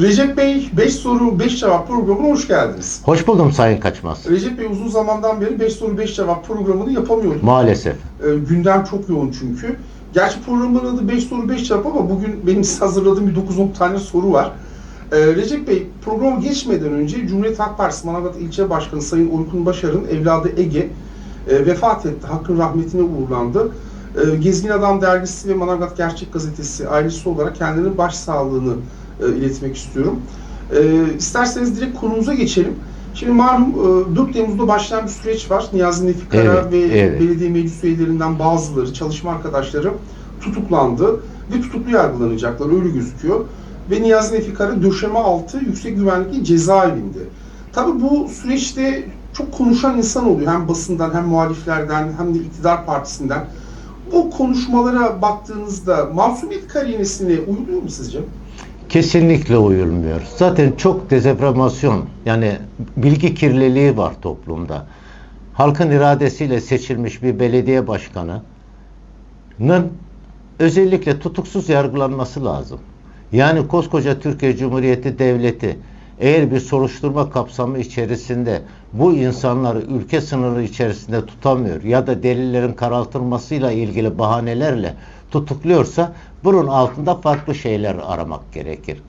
Recep Bey 5 soru 5 cevap programına hoş geldiniz. Hoş buldum Sayın Kaçmaz. Recep Bey uzun zamandan beri 5 soru 5 cevap programını yapamıyorduk. Maalesef. Ee, gündem çok yoğun çünkü. Gerçi programın adı 5 soru 5 cevap ama bugün benim size hazırladığım bir 9-10 tane soru var. Ee, Recep Bey programa geçmeden önce Cumhuriyet Halk Partisi Manavgat İlçe Başkanı Sayın Orkun Başar'ın evladı Ege e, vefat etti. Hakkın rahmetine uğurlandı. E, Gezgin Adam Dergisi ve Manavgat Gerçek Gazetesi ailesi olarak kendilerine başsağlığını e, iletmek istiyorum. E, isterseniz direkt konumuza geçelim. Şimdi malum e, 4 Temmuz'da başlayan bir süreç var. Niyazi Nefik Kara Evet, ve evet. belediye meclis üyelerinden bazıları, çalışma arkadaşları tutuklandı ve tutuklu yargılanacaklar öyle gözüküyor. Ve Niyazi Nefik Kara döşeme altı yüksek güvenlikli cezaevinde. Tabii bu süreçte çok konuşan insan oluyor. Hem basından hem muhaliflerden hem de iktidar partisinden. Bu konuşmalara baktığınızda masumiyet karinesine uyuluyor mu sizce? Kesinlikle uyulmuyor. Zaten çok dezenformasyon yani bilgi kirliliği var toplumda. Halkın iradesiyle seçilmiş bir belediye başkanının özellikle tutuksuz yargılanması lazım. Yani koskoca Türkiye Cumhuriyeti Devleti eğer bir soruşturma kapsamı içerisinde bu insanları ülke sınırı içerisinde tutamıyor ya da delillerin karaltılmasıyla ilgili bahanelerle tutukluyorsa bunun altında farklı şeyler aramak gerekir.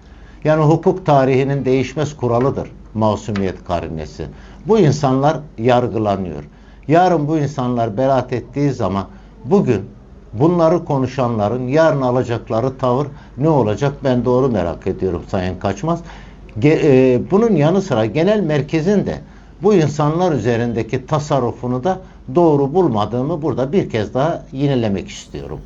Yani hukuk tarihinin değişmez kuralıdır masumiyet karinesi. Bu insanlar yargılanıyor. Yarın bu insanlar beraat ettiği zaman bugün bunları konuşanların yarın alacakları tavır ne olacak ben doğru merak ediyorum Sayın Kaçmaz. E, bunun yanı sıra genel merkezin de bu insanlar üzerindeki tasarrufunu da doğru bulmadığımı burada bir kez daha yinelemek istiyorum.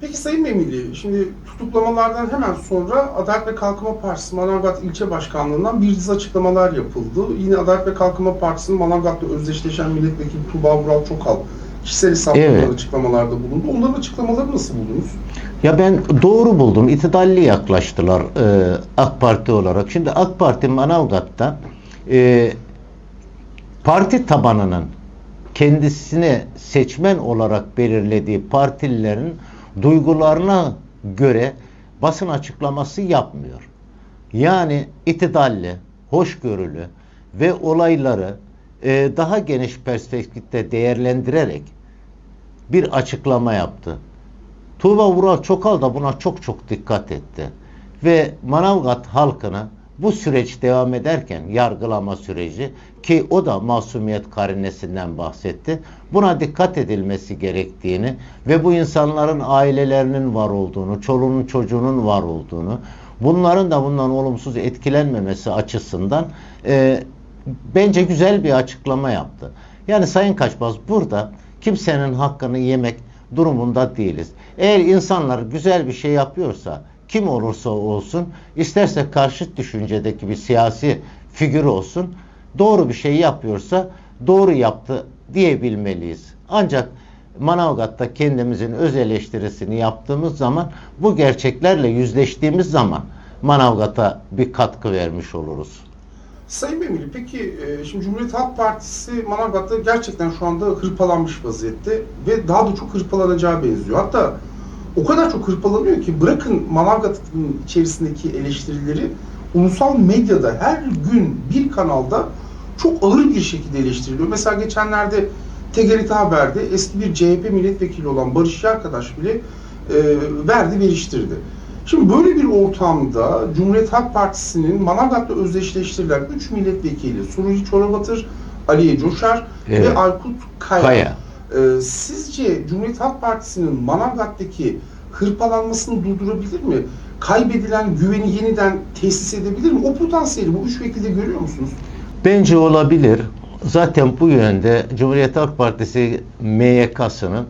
Peki Sayın Memili, şimdi tutuklamalardan hemen sonra Adalet ve Kalkınma Partisi Manavgat İlçe Başkanlığı'ndan bir dizi açıklamalar yapıldı. Yine Adalet ve Kalkınma Partisi'nin Manavgat'ta özdeşleşen milletvekili Tuğba Vural Çokal kişisel hesaplarından Evet. açıklamalarda bulundu. Onların açıklamaları nasıl buldunuz? Ya ben doğru buldum. İtidalli yaklaştılar e, AK Parti olarak. Şimdi AK Parti Manavgat'ta e, parti tabanının kendisine seçmen olarak belirlediği partililerin duygularına göre basın açıklaması yapmıyor. Yani itidalli, hoşgörülü ve olayları e, daha geniş perspektifte değerlendirerek bir açıklama yaptı. Tuğba Vural Çokal da buna çok çok dikkat etti. Ve Manavgat halkına bu süreç devam ederken yargılama süreci ki o da masumiyet karinesinden bahsetti. Buna dikkat edilmesi gerektiğini ve bu insanların ailelerinin var olduğunu, çoluğunun çocuğunun var olduğunu, bunların da bundan olumsuz etkilenmemesi açısından e, bence güzel bir açıklama yaptı. Yani Sayın Kaçmaz burada kimsenin hakkını yemek durumunda değiliz. Eğer insanlar güzel bir şey yapıyorsa kim olursa olsun isterse karşıt düşüncedeki bir siyasi figür olsun doğru bir şey yapıyorsa doğru yaptı diyebilmeliyiz. Ancak Manavgat'ta kendimizin öz eleştirisini yaptığımız zaman bu gerçeklerle yüzleştiğimiz zaman Manavgat'a bir katkı vermiş oluruz. Sayın Memili, peki e, şimdi Cumhuriyet Halk Partisi Manavgat'ta gerçekten şu anda hırpalanmış vaziyette ve daha da çok hırpalanacağı benziyor. Hatta o kadar çok hırpalanıyor ki bırakın Manavgat'ın içerisindeki eleştirileri ulusal medyada her gün bir kanalda çok ağır bir şekilde eleştiriliyor. Mesela geçenlerde TGRT Haber'de eski bir CHP milletvekili olan Barış arkadaş bile e, verdi veriştirdi. Şimdi böyle bir ortamda Cumhuriyet Halk Partisi'nin Manavgat'la özdeşleştirilen 3 milletvekili Suruhi Çorabatır, Aliye Coşar Evet. ve Aykut Kaya. Kaya. Ee, sizce Cumhuriyet Halk Partisi'nin Manavgat'taki hırpalanmasını durdurabilir mi? Kaybedilen güveni yeniden tesis edebilir mi? O potansiyeli bu üç vekilde görüyor musunuz? Bence olabilir. Zaten bu yönde Cumhuriyet Halk Partisi MYK'sının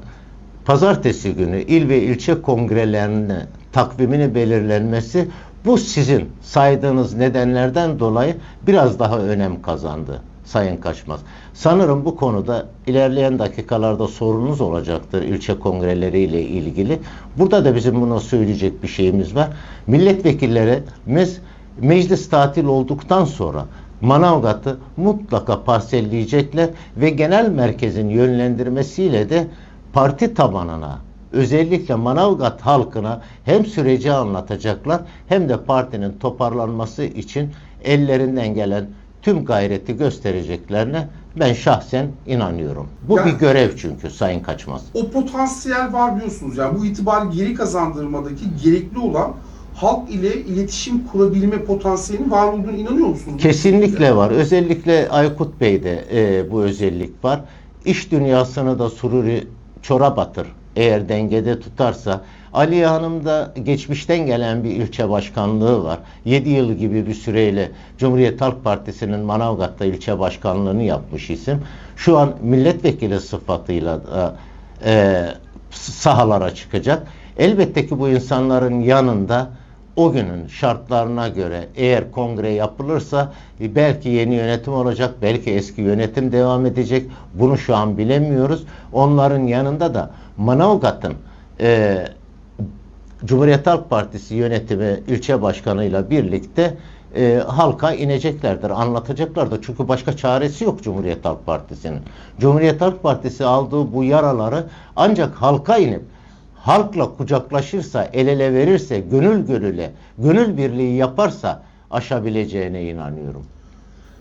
pazartesi günü il ve ilçe kongrelerine takvimini belirlenmesi bu sizin saydığınız nedenlerden dolayı biraz daha önem kazandı Sayın Kaçmaz. Sanırım bu konuda ilerleyen dakikalarda sorunuz olacaktır ilçe kongreleriyle ilgili. Burada da bizim buna söyleyecek bir şeyimiz var. Milletvekillerimiz meclis tatil olduktan sonra Manavgat'ı mutlaka parselleyecekler ve genel merkezin yönlendirmesiyle de parti tabanına özellikle Manavgat halkına hem süreci anlatacaklar hem de partinin toparlanması için ellerinden gelen tüm gayreti göstereceklerine ben şahsen inanıyorum. Bu Ya- bir görev çünkü Sayın Kaçmaz. O potansiyel var diyorsunuz. Yani bu itibarı geri kazandırmadaki gerekli olan halk ile iletişim kurabilme potansiyelinin var olduğunu inanıyor musunuz? Kesinlikle var. Özellikle Aykut Bey'de e, bu özellik var. İş dünyasını da sururi çora batır. Eğer dengede tutarsa. Ali Hanım'da geçmişten gelen bir ilçe başkanlığı var. 7 yıl gibi bir süreyle Cumhuriyet Halk Partisi'nin Manavgat'ta ilçe başkanlığını yapmış isim. Şu an milletvekili sıfatıyla da e, sahalara çıkacak. Elbette ki bu insanların yanında o günün şartlarına göre eğer kongre yapılırsa e, belki yeni yönetim olacak, belki eski yönetim devam edecek. Bunu şu an bilemiyoruz. Onların yanında da Manavgat'ın e, Cumhuriyet Halk Partisi yönetimi ilçe başkanıyla birlikte e, halka ineceklerdir, anlatacaklardır. Çünkü başka çaresi yok Cumhuriyet Halk Partisi'nin. Cumhuriyet Halk Partisi aldığı bu yaraları ancak halka inip halkla kucaklaşırsa, el ele verirse, gönül gönüle, gönül birliği yaparsa aşabileceğine inanıyorum.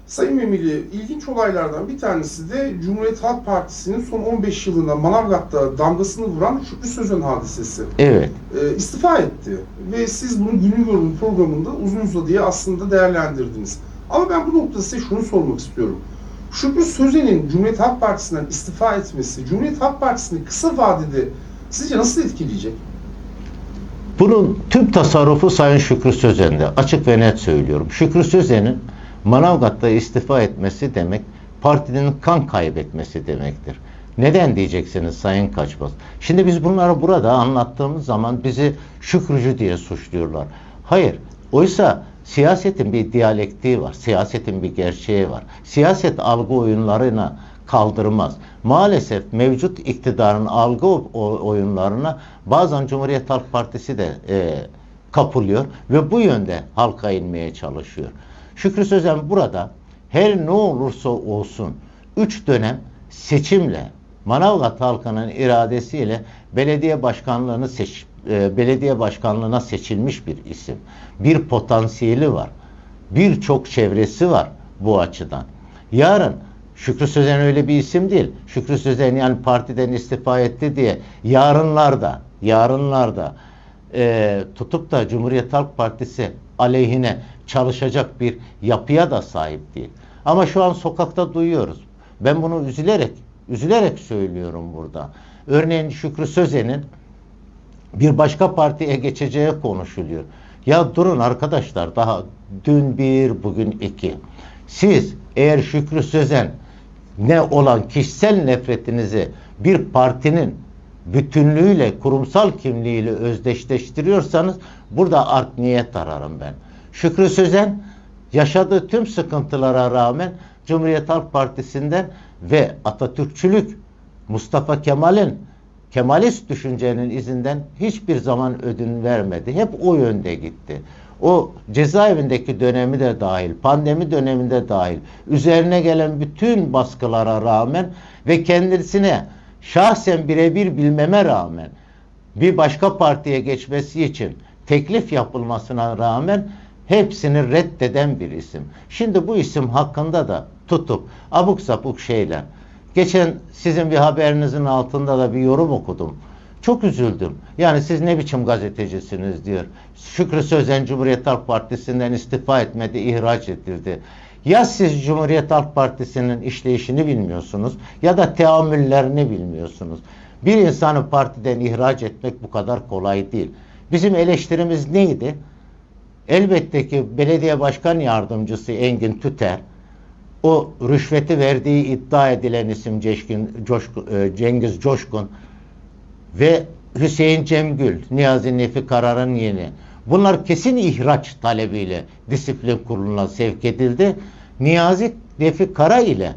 Sayın Memili, ilginç olaylardan bir tanesi de Cumhuriyet Halk Partisi'nin son 15 yılında Manavgat'ta damgasını vuran Şükrü Sözen hadisesi. Evet. E, istifa etti ve siz bunu günün yorum programında uzun uzadıya aslında değerlendirdiniz. Ama ben bu noktada size şunu sormak istiyorum. Şükrü Sözen'in Cumhuriyet Halk Partisi'nden istifa etmesi, Cumhuriyet Halk Partisi'ni kısa vadede sizce nasıl etkileyecek? Bunun tüm tasarrufu Sayın Şükrü Sözen'de. Açık ve net söylüyorum. Şükrü Sözen'in Manavgat'ta istifa etmesi demek partinin kan kaybetmesi demektir. Neden diyeceksiniz Sayın Kaçmaz? Şimdi biz bunları burada anlattığımız zaman bizi şükrücü diye suçluyorlar. Hayır. Oysa siyasetin bir diyalektiği var. Siyasetin bir gerçeği var. Siyaset algı oyunlarına kaldırmaz. Maalesef mevcut iktidarın algı oyunlarına bazen Cumhuriyet Halk Partisi de e, kapılıyor ve bu yönde halka inmeye çalışıyor. Şükrü Sözen burada her ne olursa olsun 3 dönem seçimle Manavgat halkının iradesiyle belediye başkanlığını seç e, belediye başkanlığına seçilmiş bir isim. Bir potansiyeli var. Birçok çevresi var bu açıdan. Yarın Şükrü Sözen öyle bir isim değil. Şükrü Sözen yani partiden istifa etti diye yarınlarda, yarınlarda e, tutup da Cumhuriyet Halk Partisi aleyhine çalışacak bir yapıya da sahip değil. Ama şu an sokakta duyuyoruz. Ben bunu üzülerek, üzülerek söylüyorum burada. Örneğin Şükrü Sözen'in bir başka partiye geçeceği konuşuluyor. Ya durun arkadaşlar daha dün bir bugün iki. Siz eğer Şükrü Sözen ne olan kişisel nefretinizi bir partinin bütünlüğüyle, kurumsal kimliğiyle özdeşleştiriyorsanız burada art niyet ararım ben. Şükrü Sözen yaşadığı tüm sıkıntılara rağmen Cumhuriyet Halk Partisi'nden ve Atatürkçülük Mustafa Kemal'in Kemalist düşüncenin izinden hiçbir zaman ödün vermedi. Hep o yönde gitti. O cezaevindeki dönemi de dahil, pandemi döneminde dahil, üzerine gelen bütün baskılara rağmen ve kendisine şahsen birebir bilmeme rağmen bir başka partiye geçmesi için teklif yapılmasına rağmen hepsini reddeden bir isim. Şimdi bu isim hakkında da tutup abuk sapuk şeyler. Geçen sizin bir haberinizin altında da bir yorum okudum. Çok üzüldüm. Yani siz ne biçim gazetecisiniz diyor. Şükrü Sözen Cumhuriyet Halk Partisi'nden istifa etmedi, ihraç edildi. Ya siz Cumhuriyet Halk Partisi'nin işleyişini bilmiyorsunuz ya da teamüllerini bilmiyorsunuz. Bir insanı partiden ihraç etmek bu kadar kolay değil. Bizim eleştirimiz neydi? Elbette ki belediye başkan yardımcısı Engin Tüter o rüşveti verdiği iddia edilen isim Ceşkin, Coşkun, e, Cengiz Coşkun ve Hüseyin Cemgül, Niyazi Nefi Karar'ın yeni. Bunlar kesin ihraç talebiyle disiplin kuruluna sevk edildi. Niyazi Nefi Kara ile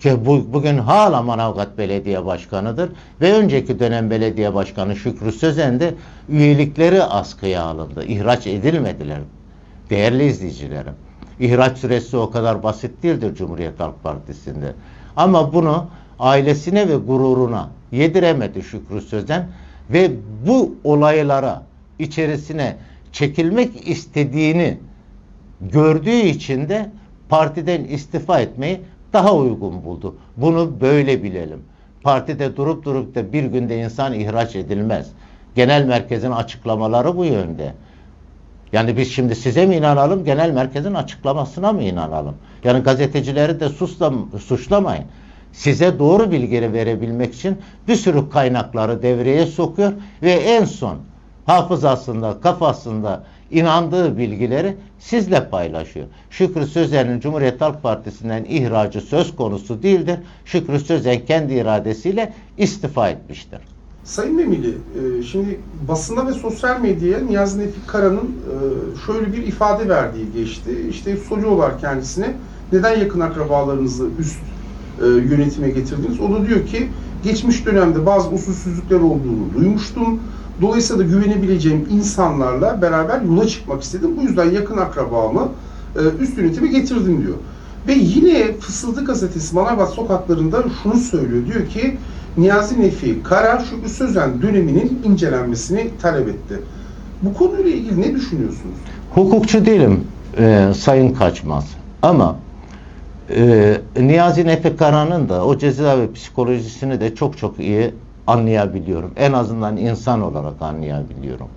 ki bu, bugün hala Manavgat Belediye Başkanı'dır ve önceki dönem belediye başkanı Şükrü Sözen de üyelikleri askıya alındı. İhraç edilmediler. Değerli izleyicilerim. İhraç süresi o kadar basit değildir Cumhuriyet Halk Partisi'nde. Ama bunu ailesine ve gururuna yediremedi Şükrü Sözen ve bu olaylara içerisine çekilmek istediğini gördüğü için de partiden istifa etmeyi daha uygun buldu. Bunu böyle bilelim. Partide durup durup da bir günde insan ihraç edilmez. Genel merkezin açıklamaları bu yönde. Yani biz şimdi size mi inanalım, genel merkezin açıklamasına mı inanalım? Yani gazetecileri de susla, suçlamayın. Size doğru bilgileri verebilmek için bir sürü kaynakları devreye sokuyor ve en son hafızasında, kafasında inandığı bilgileri sizle paylaşıyor. Şükrü Sözen'in Cumhuriyet Halk Partisi'nden ihracı söz konusu değildir. Şükrü Sözen kendi iradesiyle istifa etmiştir. Sayın Memili, e, şimdi basında ve sosyal medyaya Niyazi Nefik Kara'nın e, şöyle bir ifade verdiği geçti. İşte soruyorlar kendisine neden yakın akrabalarınızı üst e, yönetime getirdiniz? O da diyor ki geçmiş dönemde bazı usulsüzlükler olduğunu duymuştum. Dolayısıyla da güvenebileceğim insanlarla beraber yola çıkmak istedim. Bu yüzden yakın akrabamı e, üst yönetime getirdim diyor. Ve yine Fısıldı gazetesi Manavgat sokaklarında şunu söylüyor. Diyor ki Niyazi Nefi Kara Şükrü Sözen döneminin incelenmesini talep etti. Bu konuyla ilgili ne düşünüyorsunuz? Hukukçu değilim e, Sayın Kaçmaz. Ama e, Niyazi Nefi Kara'nın da o cezaevi psikolojisini de çok çok iyi anlayabiliyorum. En azından insan olarak anlayabiliyorum.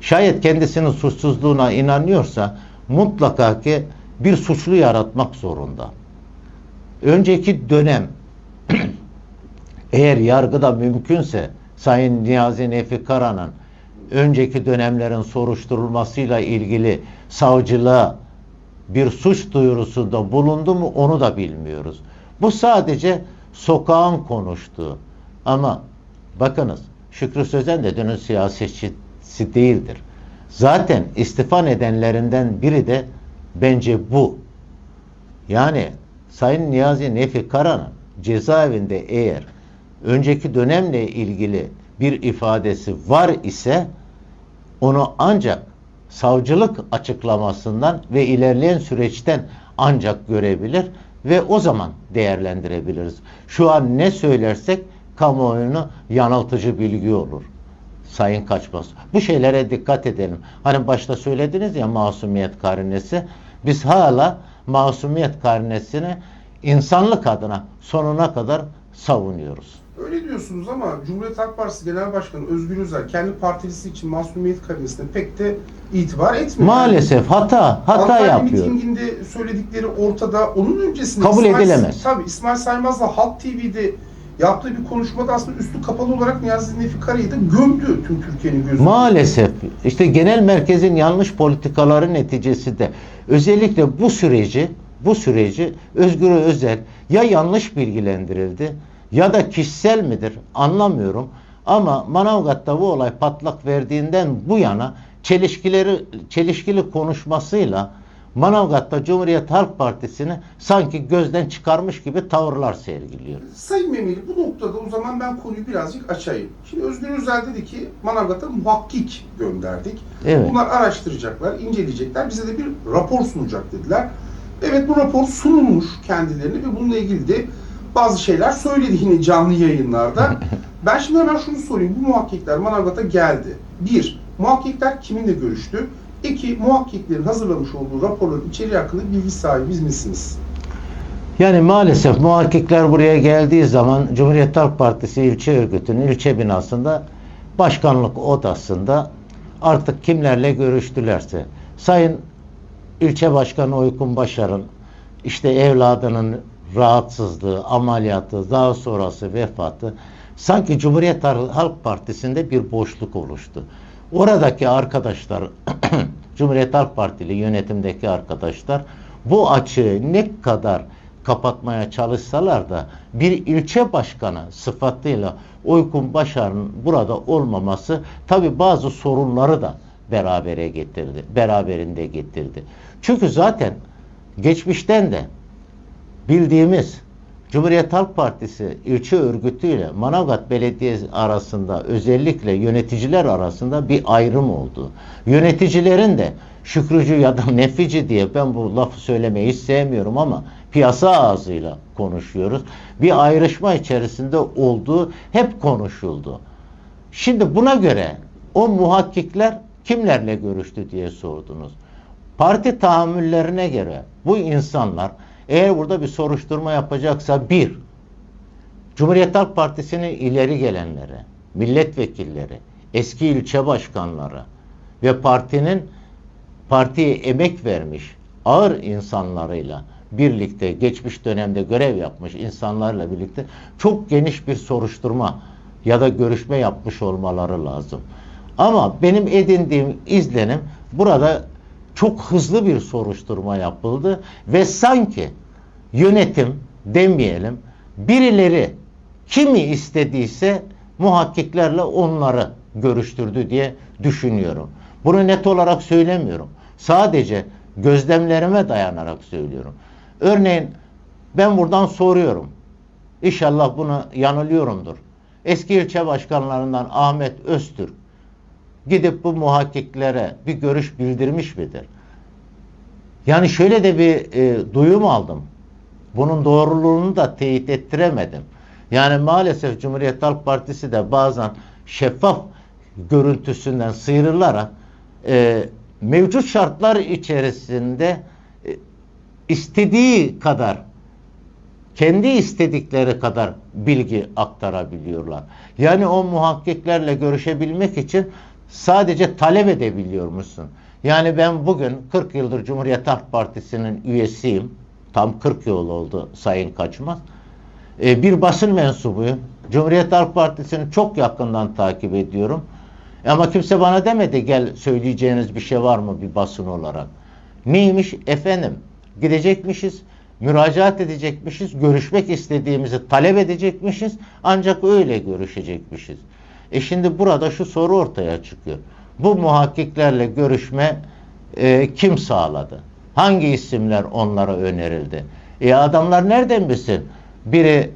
Şayet kendisinin suçsuzluğuna inanıyorsa mutlaka ki bir suçlu yaratmak zorunda. Önceki dönem eğer yargıda mümkünse Sayın Niyazi Nefi Kara'nın önceki dönemlerin soruşturulmasıyla ilgili savcılığa bir suç duyurusunda bulundu mu onu da bilmiyoruz. Bu sadece sokağın konuştuğu. Ama bakınız Şükrü Sözen de dünün siyasetçisi değildir. Zaten istifa nedenlerinden biri de bence bu. Yani Sayın Niyazi Nefi Kara'nın cezaevinde eğer önceki dönemle ilgili bir ifadesi var ise onu ancak savcılık açıklamasından ve ilerleyen süreçten ancak görebilir ve o zaman değerlendirebiliriz. Şu an ne söylersek kamuoyunu yanıltıcı bilgi olur. Sayın Kaçmaz. Bu şeylere dikkat edelim. Hani başta söylediniz ya masumiyet karinesi. Biz hala masumiyet karinesini insanlık adına sonuna kadar savunuyoruz. Öyle diyorsunuz ama Cumhuriyet Halk Partisi Genel Başkanı Özgür Özel kendi partilisi için masumiyet karinesine pek de itibar etmiyor. Maalesef hata, hata Antalya yapıyor. mitinginde söyledikleri ortada. Onun öncesinde Kabul İsmail- edilemez. Tabii İsmail Saymaz'la Halk TV'de yaptığı bir konuşmada aslında üstü kapalı olarak Niyazi Nefi Kara'yı da gömdü tüm Türkiye'nin gözünde. Maalesef işte genel merkezin yanlış politikaları neticesi de özellikle bu süreci bu süreci Özgür Özel ya yanlış bilgilendirildi ya da kişisel midir anlamıyorum. Ama Manavgat'ta bu olay patlak verdiğinden bu yana çelişkileri çelişkili konuşmasıyla Manavgat'ta Cumhuriyet Halk Partisi'ni sanki gözden çıkarmış gibi tavırlar sergiliyor. Sayın Memeli bu noktada o zaman ben konuyu birazcık açayım. Şimdi Özgür Özel dedi ki Manavgat'a muhakkik gönderdik. Evet. Bunlar araştıracaklar, inceleyecekler. Bize de bir rapor sunacak dediler. Evet bu rapor sunulmuş kendilerine ve bununla ilgili de bazı şeyler söyledi yine canlı yayınlarda. ben şimdi hemen şunu sorayım. Bu muhakkikler Manavgat'a geldi. Bir, muhakkikler kiminle görüştü? İki, muhakkiklerin hazırlamış olduğu raporların içeriği hakkında bilgi sahibi misiniz? Yani maalesef muhakkikler buraya geldiği zaman Cumhuriyet Halk Partisi ilçe örgütünün ilçe binasında başkanlık odasında artık kimlerle görüştülerse Sayın ilçe başkanı Uykun Başar'ın işte evladının rahatsızlığı, ameliyatı, daha sonrası vefatı sanki Cumhuriyet Halk Partisi'nde bir boşluk oluştu. Oradaki arkadaşlar Cumhuriyet Halk Partili yönetimdeki arkadaşlar bu açığı ne kadar kapatmaya çalışsalar da bir ilçe başkanı sıfatıyla Uykun Başar'ın burada olmaması tabi bazı sorunları da berabere getirdi, beraberinde getirdi. Çünkü zaten geçmişten de bildiğimiz Cumhuriyet Halk Partisi ilçe örgütüyle Manavgat Belediyesi arasında özellikle yöneticiler arasında bir ayrım oldu. Yöneticilerin de şükrücü ya da nefici diye ben bu lafı söylemeyi sevmiyorum ama piyasa ağzıyla konuşuyoruz. Bir ayrışma içerisinde olduğu hep konuşuldu. Şimdi buna göre o muhakkikler kimlerle görüştü diye sordunuz. Parti tahammüllerine göre bu insanlar eğer burada bir soruşturma yapacaksa bir, Cumhuriyet Halk Partisi'nin ileri gelenleri, milletvekilleri, eski ilçe başkanları ve partinin partiye emek vermiş ağır insanlarıyla birlikte geçmiş dönemde görev yapmış insanlarla birlikte çok geniş bir soruşturma ya da görüşme yapmış olmaları lazım. Ama benim edindiğim izlenim burada çok hızlı bir soruşturma yapıldı ve sanki yönetim demeyelim birileri kimi istediyse muhakkiklerle onları görüştürdü diye düşünüyorum. Bunu net olarak söylemiyorum. Sadece gözlemlerime dayanarak söylüyorum. Örneğin ben buradan soruyorum. İnşallah bunu yanılıyorumdur. Eski ilçe başkanlarından Ahmet Öztürk gidip bu muhakkiklere bir görüş bildirmiş midir? Yani şöyle de bir e, duyum aldım. Bunun doğruluğunu da teyit ettiremedim. Yani maalesef Cumhuriyet Halk Partisi de bazen şeffaf görüntüsünden sıyrılarak e, mevcut şartlar içerisinde e, istediği kadar kendi istedikleri kadar bilgi aktarabiliyorlar. Yani o muhakkiklerle görüşebilmek için sadece talep edebiliyor musun? Yani ben bugün 40 yıldır Cumhuriyet Halk Partisi'nin üyesiyim. Tam 40 yıl oldu Sayın Kaçmaz. Ee, bir basın mensubuyum. Cumhuriyet Halk Partisi'ni çok yakından takip ediyorum. Ama kimse bana demedi gel söyleyeceğiniz bir şey var mı bir basın olarak. Neymiş efendim? Gidecekmişiz, müracaat edecekmişiz, görüşmek istediğimizi talep edecekmişiz. Ancak öyle görüşecekmişiz. E şimdi burada şu soru ortaya çıkıyor. Bu muhakkiklerle görüşme e, kim sağladı? Hangi isimler onlara önerildi? E adamlar nereden bilsin? Biri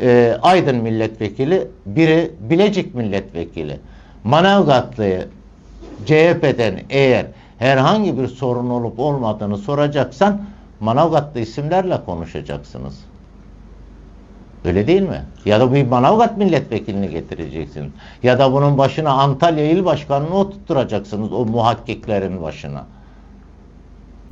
e, Aydın milletvekili, biri Bilecik milletvekili. Manavgatlı'yı CHP'den eğer herhangi bir sorun olup olmadığını soracaksan Manavgatlı isimlerle konuşacaksınız. Öyle değil mi? Ya da bir Manavgat milletvekilini getireceksin. Ya da bunun başına Antalya İl Başkanı'nı oturtacaksınız o muhakkiklerin başına.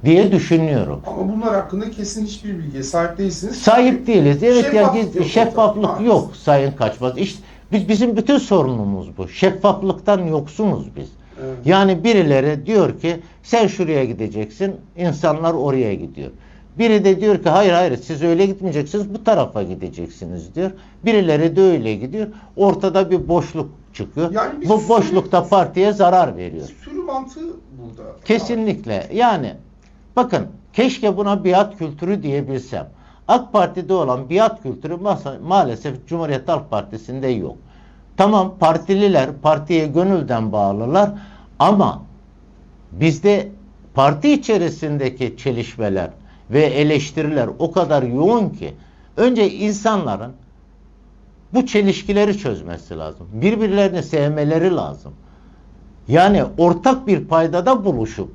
Diye düşünüyorum. Ama bunlar hakkında kesin hiçbir bilgiye sahip değilsiniz. Sahip değiliz. Evet ya Şeffaflık yok şeffaflık ortada. yok Sayın Kaçmaz. İşte biz bizim bütün sorunumuz bu. Şeffaflıktan yoksunuz biz. Evet. Yani birileri diyor ki sen şuraya gideceksin, insanlar oraya gidiyor. Biri de diyor ki hayır hayır siz öyle gitmeyeceksiniz bu tarafa gideceksiniz diyor. Birileri de öyle gidiyor. Ortada bir boşluk çıkıyor. Yani bu sürü- boşlukta partiye zarar veriyor. Sürü mantığı burada. Kesinlikle. Yani bakın keşke buna biat kültürü diyebilsem. AK Parti'de olan biat kültürü masa- maalesef Cumhuriyet Halk Partisi'nde yok. Tamam partililer partiye gönülden bağlılar ama bizde parti içerisindeki çelişmeler ve eleştiriler o kadar yoğun ki önce insanların bu çelişkileri çözmesi lazım. Birbirlerini sevmeleri lazım. Yani ortak bir paydada buluşup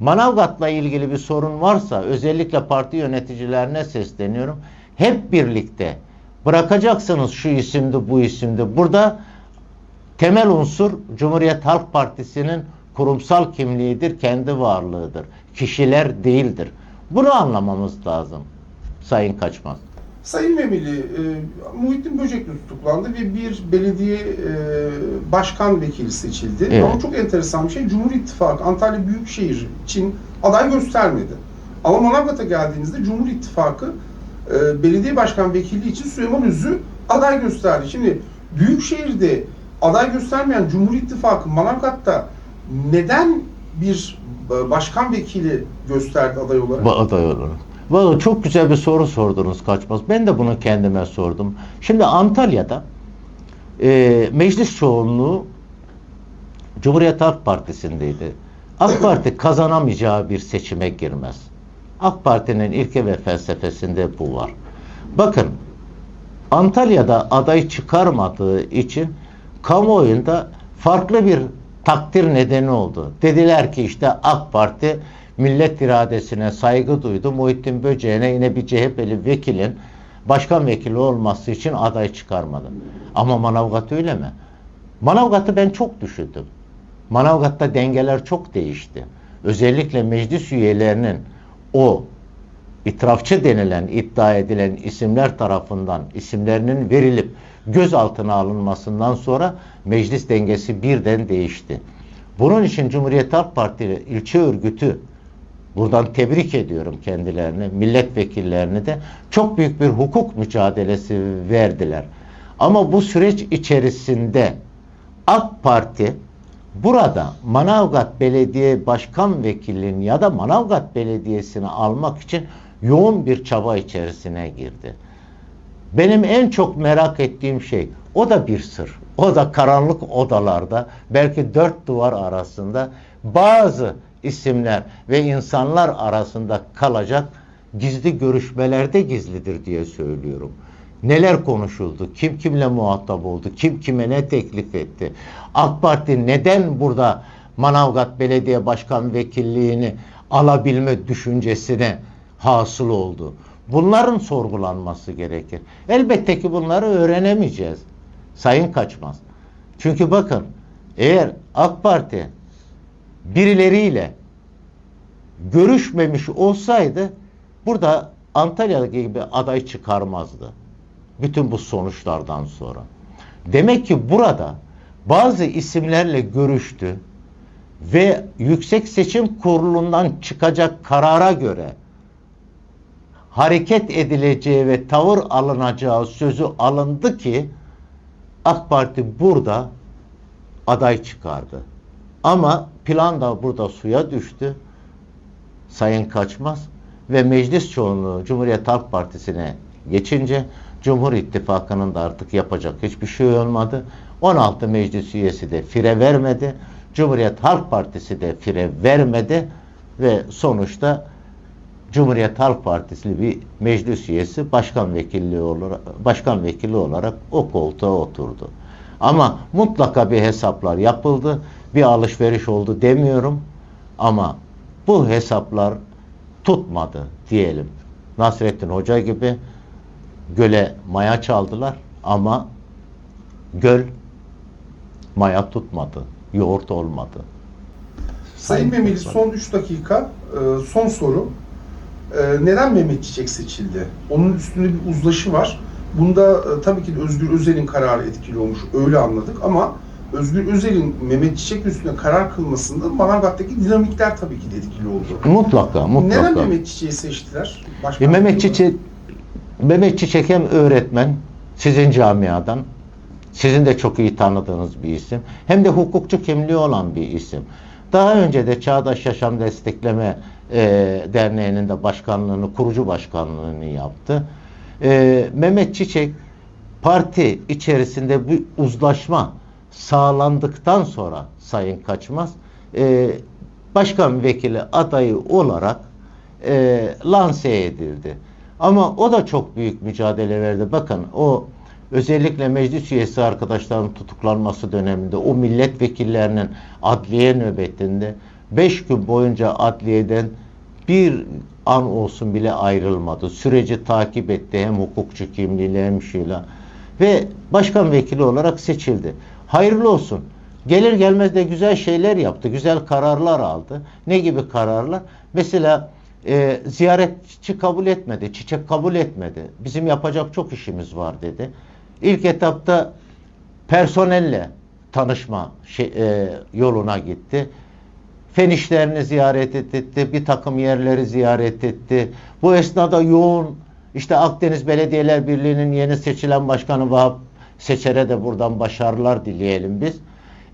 Manavgat'la ilgili bir sorun varsa özellikle parti yöneticilerine sesleniyorum. Hep birlikte bırakacaksınız şu isimdi bu isimdi. Burada temel unsur Cumhuriyet Halk Partisi'nin kurumsal kimliğidir, kendi varlığıdır. Kişiler değildir. Bunu anlamamız lazım Sayın Kaçmaz. Sayın Memeli, e, Muhittin Böcekli tutuklandı ve bir belediye e, başkan vekili seçildi. Evet. Ama çok enteresan bir şey, Cumhur İttifakı Antalya Büyükşehir için aday göstermedi. Ama Manavgat'a geldiğinizde Cumhur İttifakı e, belediye başkan vekili için Süleyman Üzü aday gösterdi. Şimdi Büyükşehir'de aday göstermeyen Cumhur İttifakı Manavgat'ta neden bir başkan vekili gösterdi aday olarak? Bu aday olarak. Vallahi çok güzel bir soru sordunuz Kaçmaz. Ben de bunu kendime sordum. Şimdi Antalya'da e, meclis çoğunluğu Cumhuriyet Halk Partisi'ndeydi. AK Parti kazanamayacağı bir seçime girmez. AK Parti'nin ilke ve felsefesinde bu var. Bakın Antalya'da aday çıkarmadığı için kamuoyunda farklı bir takdir nedeni oldu. Dediler ki işte AK Parti millet iradesine saygı duydu. Muhittin Böceğine yine bir CHP'li vekilin başkan vekili olması için aday çıkarmadı. Ama Manavgat öyle mi? Manavgat'ı ben çok düşündüm. Manavgat'ta dengeler çok değişti. Özellikle meclis üyelerinin o itirafçı denilen, iddia edilen isimler tarafından isimlerinin verilip gözaltına alınmasından sonra meclis dengesi birden değişti. Bunun için Cumhuriyet Halk Partisi ilçe örgütü buradan tebrik ediyorum kendilerini, milletvekillerini de çok büyük bir hukuk mücadelesi verdiler. Ama bu süreç içerisinde AK Parti burada Manavgat Belediye Başkan Vekilliğini ya da Manavgat Belediyesi'ni almak için yoğun bir çaba içerisine girdi. Benim en çok merak ettiğim şey o da bir sır. O da karanlık odalarda belki dört duvar arasında bazı isimler ve insanlar arasında kalacak gizli görüşmelerde gizlidir diye söylüyorum. Neler konuşuldu? Kim kimle muhatap oldu? Kim kime ne teklif etti? AK Parti neden burada Manavgat Belediye Başkan Vekilliğini alabilme düşüncesine hasıl oldu? Bunların sorgulanması gerekir. Elbette ki bunları öğrenemeyeceğiz. Sayın Kaçmaz. Çünkü bakın eğer AK Parti birileriyle görüşmemiş olsaydı burada Antalya gibi aday çıkarmazdı. Bütün bu sonuçlardan sonra. Demek ki burada bazı isimlerle görüştü ve Yüksek Seçim Kurulu'ndan çıkacak karara göre hareket edileceği ve tavır alınacağı sözü alındı ki AK Parti burada aday çıkardı. Ama plan da burada suya düştü. Sayın Kaçmaz ve meclis çoğunluğu Cumhuriyet Halk Partisi'ne geçince Cumhur İttifakı'nın da artık yapacak hiçbir şey olmadı. 16 meclis üyesi de fire vermedi. Cumhuriyet Halk Partisi de fire vermedi ve sonuçta Cumhuriyet Halk Partisi bir meclis üyesi başkan vekilliği olarak başkan vekili olarak o koltuğa oturdu. Ama mutlaka bir hesaplar yapıldı. Bir alışveriş oldu demiyorum. Ama bu hesaplar tutmadı diyelim. Nasrettin Hoca gibi göle maya çaldılar ama göl maya tutmadı. Yoğurt olmadı. Sayın Memeli son 3 dakika e, son soru. E, Neden Mehmet Çiçek seçildi? Onun üstünde bir uzlaşı var. Bunda e, tabii ki Özgür Özel'in kararı etkili olmuş. Öyle anladık ama Özgür Özel'in Mehmet Çiçek üstüne karar kılmasında Manavgat'taki dinamikler tabii ki de etkili oldu. Mutlaka, mutlaka. Neden Mehmet Çiçek'i seçtiler? E, Mehmet Çiçek Mehmet Çiçek hem öğretmen, sizin camiadan, sizin de çok iyi tanıdığınız bir isim. Hem de hukukçu kimliği olan bir isim. Daha önce de Çağdaş Yaşam Destekleme e, Derneği'nin de başkanlığını, kurucu başkanlığını yaptı. E, Mehmet Çiçek parti içerisinde bir uzlaşma sağlandıktan sonra Sayın Kaçmaz e, başkan vekili adayı olarak e, lanse edildi. Ama o da çok büyük mücadele verdi. Bakın o özellikle meclis üyesi arkadaşların tutuklanması döneminde o milletvekillerinin adliye nöbetinde 5 gün boyunca adliyeden bir an olsun bile ayrılmadı. Süreci takip etti hem hukukçu kimliğiyle hem şeyle ve başkan vekili olarak seçildi. Hayırlı olsun. Gelir gelmez de güzel şeyler yaptı. Güzel kararlar aldı. Ne gibi kararlar? Mesela e, ziyaretçi kabul etmedi. Çiçek kabul etmedi. Bizim yapacak çok işimiz var dedi. İlk etapta personelle tanışma şey, e, yoluna gitti. Fen işlerini ziyaret etti, bir takım yerleri ziyaret etti. Bu esnada yoğun işte Akdeniz Belediyeler Birliği'nin yeni seçilen başkanı Vahap Seçer'e de buradan başarılar dileyelim biz.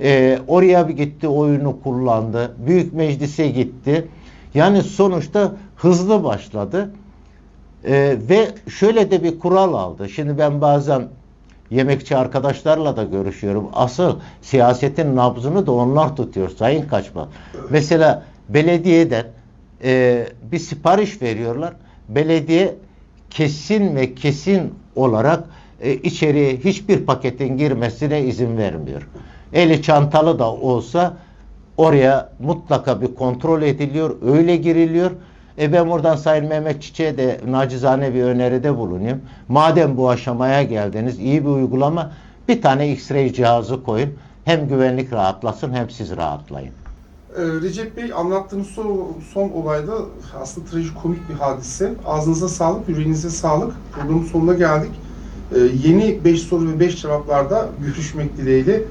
Ee, oraya bir gitti, oyunu kullandı. Büyük meclise gitti. Yani sonuçta hızlı başladı. Ee, ve şöyle de bir kural aldı. Şimdi ben bazen yemekçi arkadaşlarla da görüşüyorum. Asıl siyasetin nabzını da onlar tutuyor Sayın Kaçma. Mesela belediyeden e, bir sipariş veriyorlar. Belediye kesin ve kesin olarak e, içeriye hiçbir paketin girmesine izin vermiyor. Eli çantalı da olsa oraya mutlaka bir kontrol ediliyor, öyle giriliyor. E ben buradan Sayın Mehmet Çiçek'e de nacizane bir öneride bulunayım. Madem bu aşamaya geldiniz, iyi bir uygulama, bir tane X-ray cihazı koyun. Hem güvenlik rahatlasın hem siz rahatlayın. Ee, Recep Bey anlattığınız son, son olayda aslında trajikomik bir hadise. Ağzınıza sağlık, yüreğinize sağlık. Programın sonuna geldik. Ee, yeni 5 soru ve 5 cevaplarda görüşmek dileğiyle.